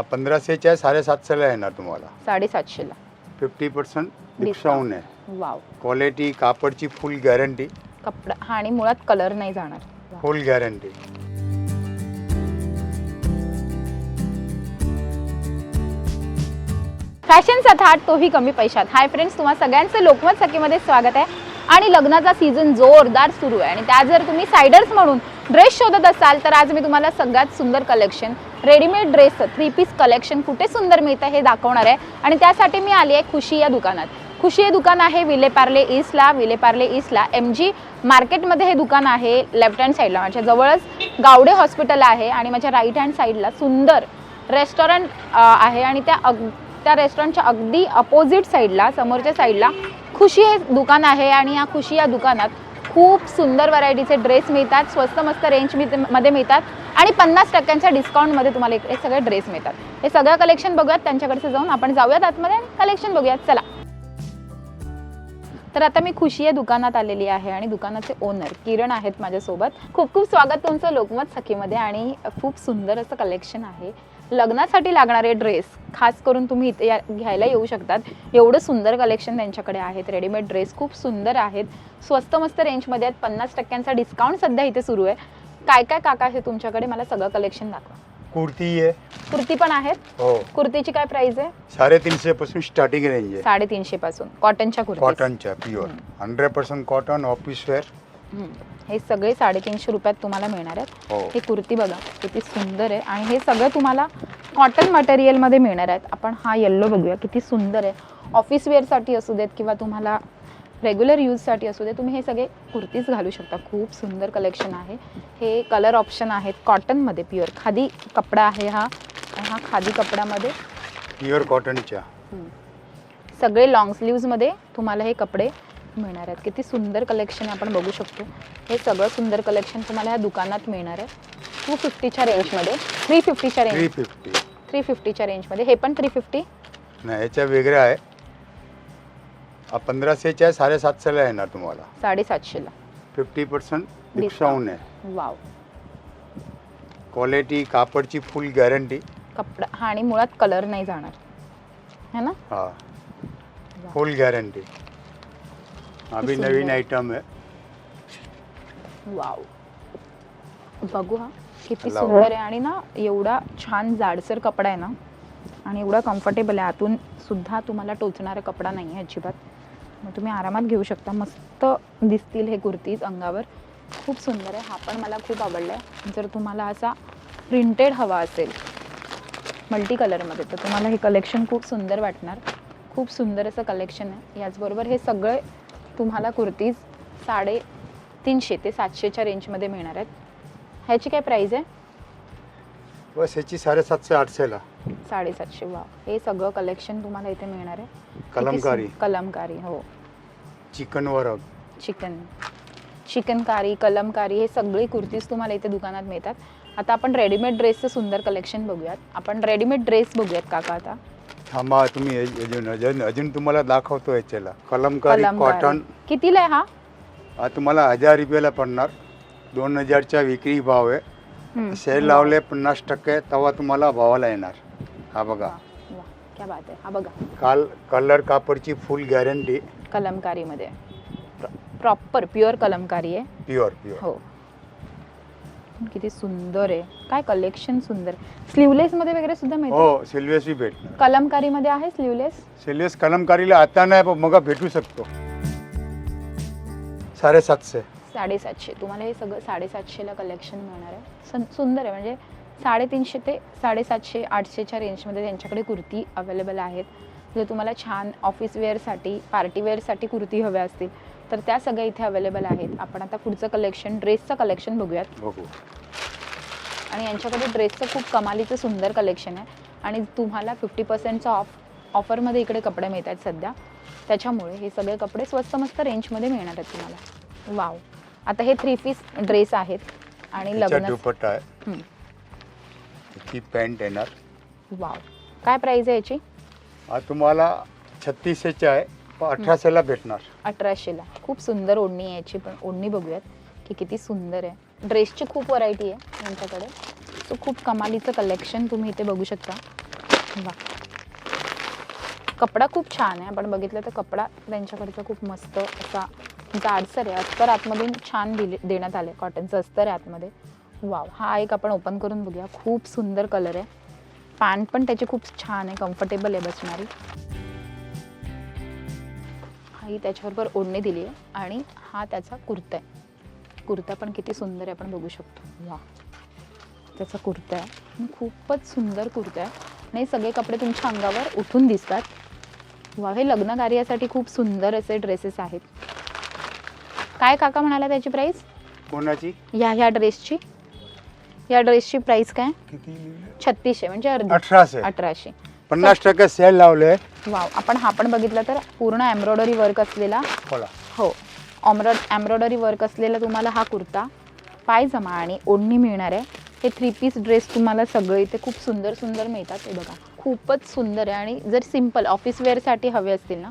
पंधराशेच्या आहे साडेसातशेला येणार तुम्हाला. साडेसातशेला. Fifty percent discount. आहे. वाव. क्वालिटी कापडची फुल गॅरंटी. कपडा हा आणि मुळात कलर नाही जाणार. वाव. Full guarantee. फॅशनचा थाट तोही कमी पैशात. हाय फ्रेंड्स तुम्हा सगळ्यांचं लोकमत सखीमध्ये स्वागत आहे. आणि लग्नाचा सीझन जोरदार सुरू आहे. आणि त्यात जर तुम्ही सायडर्स म्हणून ड्रेस शोधत असाल तर आज मी तुम्हाला सगळ्यात सुंदर collection readymade dress three piece collection कुठे सुंदर मिळतं हे दाखवणार आहे. आणि त्यासाठी मी आली आहे खुशी या दुकानात. खुशी हे दुकान आहे विलेपार्ले ईस्टला विलेपार्ले ईस्टला. एम जी मार्केटमध्ये हे दुकान आहे लेफ्ट हँड साईडला माझ्या जवळच गावडे हॉस्पिटल आहे आणि माझ्या राईट हँड साईडला सुंदर रेस्टॉरंट आहे. आणि त्या अग त्या रेस्टॉरंटच्या अगदी अपोजिट साईडला समोरच्या साईडला खुशी हे दुकान आहे. आणि या खुशी या दुकानात खूप सुंदर व्हरायटीचे ड्रेस मिळतात स्वस्त मस्त रेंजमध्ये मिळतात आणि पन्नास टक्क्यांच्या डिस्काउंटमध्ये तुम्हाला इकडे सगळे ड्रेस मिळतात. हे सगळं कलेक्शन बघूयात त्यांच्याकडचे जाऊन आपण जाऊयात आतमध्ये आणि कलेक्शन बघूयात. चला. तर आता मी खुशी या दुकानात आलेली आहे आणि दुकानाचे ओनर किरण आहेत माझ्यासोबत. खूप खूप स्वागत तुमचं लोकमत सखीमध्ये आणि खूप सुंदर असं कलेक्शन आहे. लग्नासाठी लागणारे ड्रेस खास करून तुम्ही इथे या- घ्यायला येऊ शकतात. एवढं सुंदर कलेक्शन त्यांच्याकडे आहेत. रेडीमेड ड्रेस खूप सुंदर आहेत. स्वस्त मस्त रेंजमध्ये आहेत. पन्नास टक्क्यांचा डिस्काउंट सध्या इथे सुरू आहे. काय काय काका आहे तुमच्याकडे? मला सगळं कलेक्शन दाखवा. कुर्ती आहे. कुर्ती पण आहेत? हो. कुर्तीची काय प्राइस आहे? साडेतीनशे पासून स्टार्टिंग रेंज आहे. साडेतीनशे पासून. कॉटनच्या कुर्ती कॉटनच्या pure hundred percent cotton office wear. हे सगळे साडेतीनशे रुपयात तुम्हाला मिळणार आहेत. हो. ही कुर्ती बघा किती सुंदर आहे. आणि हे सगळं तुम्हाला कॉटन मटेरियलमध्ये मिळणार आहेत. आपण हा येल्लो बघूया किती सुंदर आहे. ऑफिस वेअरसाठी असू देत किंवा तुम्हाला रेग्युलर यूजसाठी असू दे तुम्ही हे सगळे कुर्तीज घालू शकता. खूप सुंदर कलेक्शन आहे. हे कलर ऑप्शन आहेत कॉटनमध्ये प्युअर खादी कपडा आहे हा. आणि हा खादी कपड्यामध्ये. प्युअर कॉटनच्या सगळे लॉंग स्लीव्जमध्ये तुम्हाला हे कपडे मिळणार आहेत. किती सुंदर कलेक्शन आपण बघू शकतो. हे सगळं सुंदर कलेक्शन तुम्हाला ह्या दुकानात मिळणार आहे. टू फिफ्टीच्या रेंजमध्ये थ्री फिफ्टीच्या थ्री रेंज फिफ्टी थ्री फिफ्टीच्या रेंजमध्ये हे पण थ्री फिफ्टी नाही याच्या वेगळ्या आहे. हा पंधराशेच्या आहे साडेसातशेला येणार तुम्हाला. साडेसातशेला. फिफ्टी पर्सेंट डिस्काउंट आहे. वाव क्वालिटी कापडची फुल गॅरंटी कपडा हा आणि मुळात कलर नाही जाणार. है ना? हा. फुल गॅरंटी अभी. नवीन आइटम है। वाव बघू हा किती लावा. सुंदर आहे आणि ना एवढा छान जाडसर कपडा आहे ना आणि एवढा कम्फर्टेबल आहे. आतून सुद्धा तुम्हाला टोचणारा कपडा नाही आहे अजिबात. मग तुम्ही आरामात घेऊ शकता. मस्त दिसतील हे कुर्तीज अंगावर. खूप सुंदर आहे. हा पण मला खूप आवडला आहे जर तुम्हाला असा प्रिंटेड हवा असेल मल्टी कलरमध्ये तर तुम्हाला हे कलेक्शन खूप सुंदर वाटणार. खूप सुंदर असं कलेक्शन आहे. याचबरोबर हे सगळे तुम्हाला कुर्तीज साडे तीनशे ते सातशेच्या रेंजमध्ये मिळणार आहेत. ह्याची काय प्राईज आहे? बस याची साडेसातशे आठशेला. साडेसातशे वा हे सगळं कलेक्शन तुम्हाला इथे मिळणार आहे. कलमकारी. कलमकारी हो. चिकन वर्क चिकन. चिकनकारी कलमकारी हे सगळी कुर्तीज तुम्हाला इथे दुकानात मिळतात. आता आपण रेडीमेड ड्रेसचं सुंदर कलेक्शन बघूयात. आपण रेडीमेड ड्रेस बघूयात काका आता. थांबा तुम्ही हे- अजून अजून अजून तुम्हाला दाखवतो याच्याला. कलमकारी कलमकारी. कॉटन कितीला आहे हा? हा तुम्हाला हजार रुपयाला पडणार. दोन हजारचा विक्री भाव आहे. हम्म. सेल लावले पन्नास टक्के तेव्हा तुम्हाला भावाला येणार. हा बघा. वा, वा, क्या बात आहे. हा बघा. काल कलर कापडची फुल गॅरंटी कलमकारीमध्ये. प्रॉपर प्युअर कलमकारी आहे. प्युअर प्युअर हो. किती सुंदर आहे. काय कलेक्शन सुंदर. स्लीवलेस मध्ये वगैरे सुद्धा मिळतं? हो सिल्वेस बी भेटणार. कलमकारी मध्ये आहे स्लीवलेस सिल्वेस कलमकारीला आता नाही पण मग भेटू शकतो. साडेसातशे. साडेसातशे. तुम्हाला हे सगळं साडेसातशेला कलेक्शन मिळणार आहे. सं- सुंदर आहे. म्हणजे साडेतीनशे ते साडेसातशे आठशेच्या रेंजमध्ये त्यांच्याकडे कुर्ती अवेलेबल आहेत. जर तुम्हाला छान ऑफिस वेअरसाठी पार्टी वेअरसाठी कुर्ती हव्या असतील तर त्या सगळ्या इथे अवेलेबल आहेत. आपण आता पुढचं कलेक्शन ड्रेसचं कलेक्शन बघूयात. बघू. आणि यांच्याकडे ड्रेसचं खूप कमालीचं सुंदर कलेक्शन आहे. आणि तुम्हाला फिफ्टी पर्सेंटचा ऑफ ऑफरमध्ये इकडे कपडे मिळत आहेत सध्या. त्याच्यामुळे हे सगळे कपडे स्वस्त मस्त रेंजमध्ये मिळणार आहेत तुम्हाला. वाव आता हे थ्री पीस ड्रेस आहेत. आणि लग्न ही पॅन्ट येणार. वाव काय प्राईज आहे याची? हा तुम्हाला छत्तीसशेचा आहे. अठराशेला भेटणार. अठराशेला. खूप सुंदर ओढणी आहे याची पण. ओढणी बघूयात की किती सुंदर आहे. ड्रेसची खूप व्हरायटी आहे यांच्याकडे. सो खूप कमालीचं कलेक्शन तुम्ही इथे बघू शकता. वा कपडा खूप छान आहे. आपण बघितलं तर कपडा त्यांच्याकडचा खूप मस्त असा जाडसर आहे. अस्तर आतमधून छान दिले देण्यात आले. कॉटनचं अस्तर आहे आतमध्ये. वाव. हा एक आपण ओपन करून बघूया. खूप सुंदर कलर आहे. पॅन्ट पण त्याची खूप छान आहे. कम्फर्टेबल आहे बसणारी. ही त्याच्याबरोबर ओढणी दिली आहे आणि हा त्याचा कुर्ता आहे. कुर्ता पण किती सुंदर आहे आपण बघू शकतो. वा त्याचा कुर्ता आहे. खूपच सुंदर कुर्ता आहे. आणि हे सगळे कपडे तुमच्या अंगावर उठून दिसतात. वा हे लग्न कार्यासाठी खूप सुंदर असे ड्रेसेस आहेत. काय काका म्हणाला त्याची प्राईस कोणाची? या ह्या ड्रेसची या ड्रेसची प्राईस काय? छत्तीसशे म्हणजे अर्धी. अठराशे. अठराशे. पन्नास टक्के सेल लावले. वाव आपण हा पण बघितला तर पूर्ण एम्ब्रॉयडरी वर्क असलेला. बोला. हो ऑमरॉड एम्ब्रॉयडरी वर्क असलेला तुम्हाला हा कुर्ता पायजमा आणि ओढणी मिळणार आहे. हे थ्री पीस ड्रेस तुम्हाला सगळे इथे खूप सुंदर सुंदर मिळतात. हे बघा खूपच सुंदर आहे आणि जर सिंपल ऑफिस वेअरसाठी हवे असतील ना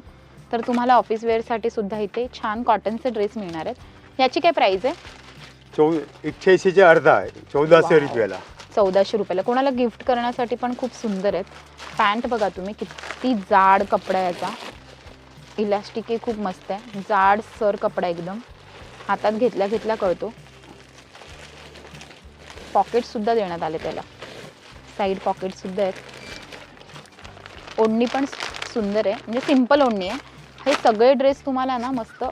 तर तुम्हाला ऑफिस वेअरसाठी सुद्धा इथे छान कॉटनचे ड्रेस मिळणार आहेत. याची काय प्राईस आहे? चौ एकशेऐंशीचे अर्धा आहे चौदाशे. रुपयाला. चौदाशे रुपयाला. कोणाला गिफ्ट करण्यासाठी पण खूप सुंदर आहेत. पॅन्ट बघा तुम्ही किती जाड कपडा आहे याचा. इलास्टिकही खूप मस्त आहे. जाड सर कपडा एकदम. हातात घेतल्या घेतल्या कळतो. पॉकेटसुद्धा देण्यात आले त्याला. साईड पॉकेटसुद्धा आहेत. ओढणी पण सुंदर आहे. म्हणजे सिंपल ओढणी आहे. हे सगळे ड्रेस तुम्हाला ना मस्त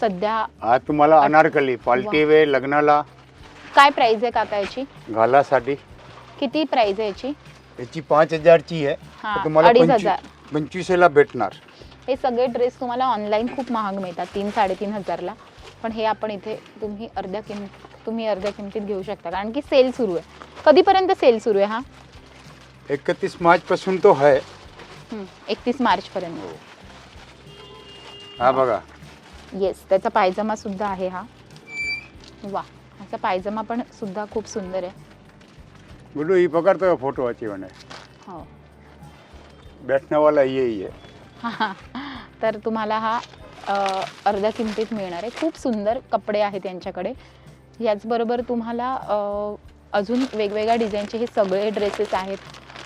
सध्या तुम्हाला अनारकली पाल्टी वेळ लग्नाला काय प्राईज आहे काका याची? घालासाठी. किती प्राईज आहे याची? याची पाच हजारची आहे. हा, तर तुम्हाला अडीच पंचवी- हजार. पंचवीसला भेटणार. हे सगळे ड्रेस तुम्हाला ऑनलाईन खूप महाग मिळतात तीन साडेतीन हजारला. पण हे आपण इथे तुम्ही अर्ध्या किम तुम्ही अर्ध्या किमतीत घेऊ शकता. कारण की सेल सुरू आहे. कधीपर्यंत सेल सुरू आहे हा? एकतीस मार्च पासून तो आहे. एकतीस मार्चपर्यंत. हा. बघा. येस त्याचा पायजमा सुद्धा आहे हा. वा. ह्याचा पायजमा पण सुद्धा खूप सुंदर आहे. बोलू ही पकडतो फोटो म्हणे. हो. बैठने वाला ये. ही तर तुम्हाला हा अ, अर्ध्या किमतीत मिळणार आहे. खूप सुंदर कपडे आहेत यांच्याकडे. याचबरोबर तुम्हाला अ, अजून वेगवेगळ्या डिझाईनचे हे सगळे ड्रेसेस आहेत.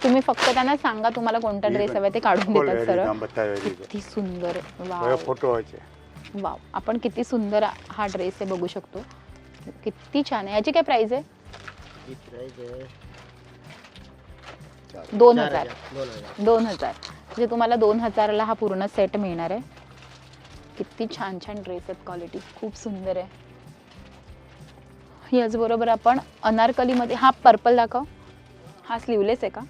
तुम्ही फक्त त्यांना सांगा तुम्हाला कोणता ड्रेस. हवा ते काढून बोल देतात सरळ. बता थे। किती सुंदर वाव. Photo wow. आपण किती सुंदर हा ड्रेस आहे बघू शकतो. किती छान आहे. याची काय प्राइस आहे? ही प्राइस आहे दोन हजार. दोन हजार. म्हणजे तुम्हाला दोन हजाराला हा पूर्ण सेट मिळणार आहे. किती छान छान ड्रेस आहेत. क्वालिटी खूप सुंदर आहे. याचबरोबर आपण अनारकलीमध्ये हा पर्पल दाखव. हा स्लीवलेस आहे का?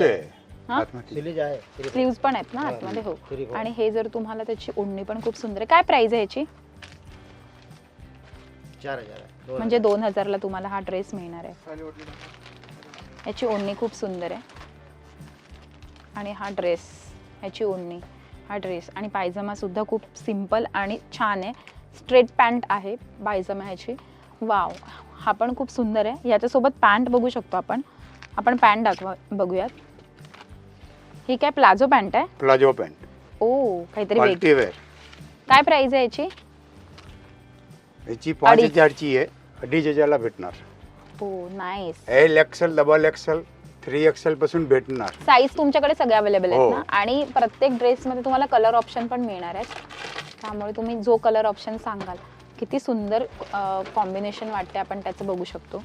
है? हा? स्लीव्ज पण आहेत ना हा, आतमध्ये हो. आणि हे जर तुम्हाला त्याची ओढणी पण खूप सुंदर आहे. काय प्राइस आहे याची? चार हजार. म्हणजे हजार. दोन हजारला तुम्हाला हा ड्रेस मिळणार आहे. याची ओढणी खूप सुंदर आहे. आणि हा ड्रेस याची ओढणी हा ड्रेस. आणि पायजमा सुद्धा खूप सिंपल आणि छान आहे. स्ट्रेट पॅन्ट आहे पायजमा ह्याची. वाव हा पण खूप सुंदर आहे. याच्यासोबत पॅन्ट बघू शकतो आपण. आपण पॅन्ट दाखवा बघूयात. ही काय प्लाझो पॅन्ट आहे? Palazzo pant. ओ काहीतरी काय प्राइस आहे याची? याची पाच अडीच. हजारची आहे. अडीच हजारला भेटणार. हो nice L XL double XL three XL पासून भेटणार. साईज तुमच्याकडे सगळे अवेलेबल आहेत हो. ना? आणि प्रत्येक ड्रेसमध्ये तुम्हाला कलर ऑप्शन पण मिळणार आहेत. त्यामुळे तुम्ही जो कलर ऑप्शन सांगाल किती सुंदर कॉम्बिनेशन वाटते आपण त्याचं बघू शकतो.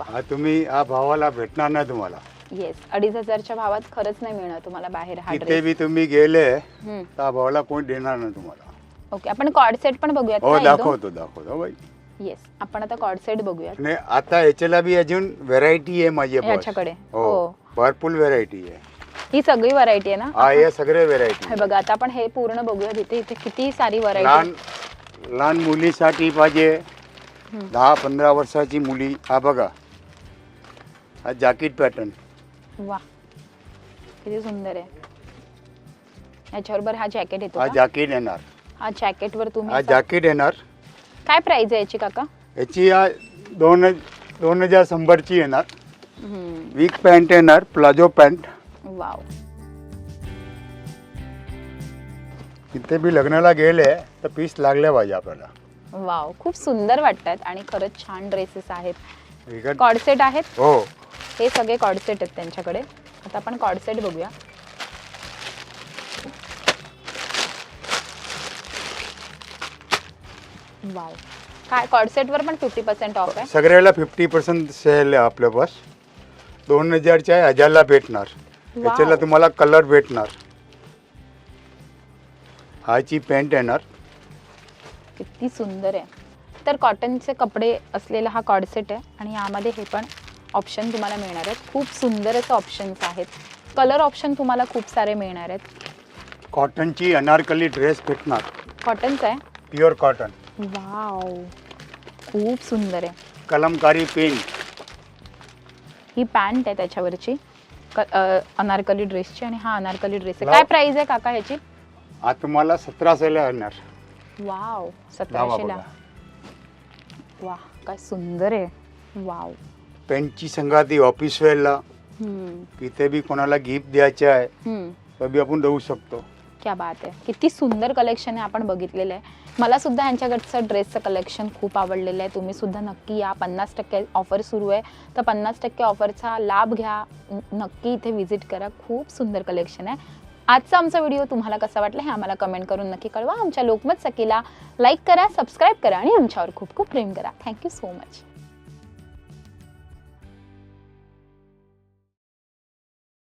हा तुम्ही हा भावाला भेटणार नाही तुम्हाला. येस अडीच हजारच्या भावात खरंच नाही मिळणार तुम्हाला बाहेर हा तिथे ड्रेस बी तुम्ही गेले तर हा भावाला कोणी देणार नाही तुम्हाला. ओके आपण कॉर्ड सेट पण बघूयात हो ना एक दोन दाखवतो दाखवतो बाई. येस आपण आता कॉर्ड सेट बघूयात. आणि आता याच्याला बी अजून व्हेरायटी आहे माझी. याच्याकडे हो हो. भरपूर व्हेरायटी आहे. ही सगळी व्हरायटी आहे ना? हा हे सगळे व्हेरायटी हे बघा आता आपण हे पूर्ण बघूयात इथे. इथे किती सारी लहान व्हरायटी लहान मुलीसाठी पाहिजे. दहा पंधरा वर्षाची मुली. हा बघा. हा जॅकेट पॅटर्न वा किती सुंदर आहे. याच्याबरोबर हा जॅकेट येतो हा का? जॅकेट येणार. हा जॅकेट वर हा तुम्ही असा- जॅकेट येणार. काय प्राइस आहे याची काका? याची हा दोन दोन हजार शंभरची येणार. हम्म, वीक पॅन्ट येणार प्लाझो पॅन्ट वाव तिथे बी लग्नाला गेले तर पीस लागले पाहिजे आपल्याला. वाव खूप सुंदर वाटतात आणि खरंच छान ड्रेसेस आहेत. विकत कॉडसेट आहेत? हो. हे सगळे कॉडसेट आहेत त्यांच्याकडे. आता आपण कॉडसेट बघूया. वाव. काय कॉडसेटवर पण फिफ्टी पर्सेंट ऑफ आहे? सगळ्याला फिफ्टी पर्सेंट सेल आहे आपल्या बस. दोन हजारच्या आहे, हजारला भेटणार. याच्याला तुम्हाला कलर भेटणार. हाची पॅन्ट येणार. किती सुंदर आहे. तर कॉटनचे कपडे असलेला हा कॉडसेट आहे आणि यामध्ये हे पण ऑप्शन तुम्हाला मिळणार आहेत. खूप सुंदर असे ऑप्शन्स आहेत. कलर ऑप्शन तुम्हाला खूप सारे मिळणार आहेत. कॉटनची अनारकली ड्रेस भेटणार. कॉटनचं आहे? Pure cotton wow. खूप सुंदर आहे. कलमकारी पेन. ही पॅन्ट आहे त्याच्यावरची. क अ, अनारकली ड्रेसची आणि हा अनारकली ड्रेस आहे. लाव. काय प्राइस आहे काका ह्याची? हा तुम्हाला सतराशेला येणार. वाव. लावा सतराशेला बघा. वा काय सुंदर आहे. वाव. पेनची संगाती ऑफिस वेअरला हम्म, इथे बी कोणाला गिफ्ट द्यायचे आहे हम्म. तर बी आपण देऊ शकतो. क्या बात आहे किती सुंदर कलेक्शन आहे आपण बघितलेलं आहे. मला सुद्धा यांच्याकडचं ड्रेसचं कलेक्शन खूप आवडलेलं आहे. तुम्ही सुद्धा नक्की या. पन्नास टक्के ऑफर सुरू आहे. तर पन्नास टक्के ऑफरचा लाभ घ्या. नक्की इथे व्हिजिट करा. खूप सुंदर कलेक्शन आहे. आजचा आमचा व्हिडिओ तुम्हाला कसा वाटला हे आम्हाला कमेंट करून नक्की कळवा. आमच्या लोकमत सखीला लाईक करा सबस्क्राईब करा आणि आमच्यावर खूप खूप प्रेम करा. Thank you so much